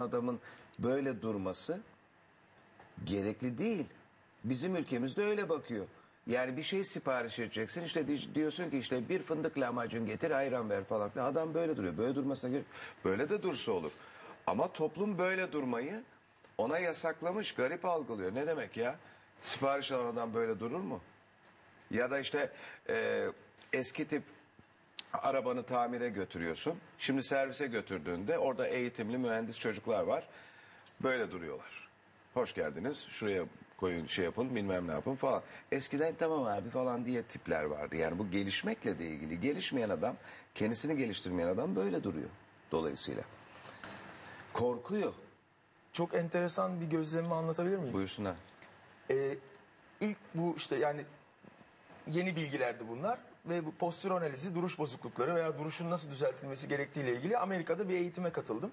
adamın böyle durması gerekli değil. Bizim ülkemizde öyle bakıyor. Yani bir şey sipariş edeceksin işte di- diyorsun ki işte bir fındık lahmacun getir ayran ver falan filan. Adam böyle duruyor. Böyle durmasına gerek Böyle de dursa olur. Ama toplum böyle durmayı ona yasaklamış garip algılıyor. Ne demek ya? Sipariş alan adam böyle durur mu? Ya da işte e, eski tip arabanı tamire götürüyorsun. Şimdi servise götürdüğünde orada eğitimli mühendis çocuklar var. Böyle duruyorlar. Hoş geldiniz. Şuraya koyun şey yapın bilmem ne yapın falan. Eskiden tamam abi falan diye tipler vardı. Yani bu gelişmekle de ilgili. Gelişmeyen adam, kendisini geliştirmeyen adam böyle duruyor. Dolayısıyla. Korkuyor. Çok enteresan bir gözlemimi anlatabilir miyim? Buyursunlar. Ee, ilk bu işte yani yeni bilgilerdi bunlar ve bu postür analizi duruş bozuklukları veya duruşun nasıl düzeltilmesi gerektiğiyle ilgili Amerika'da bir eğitime katıldım.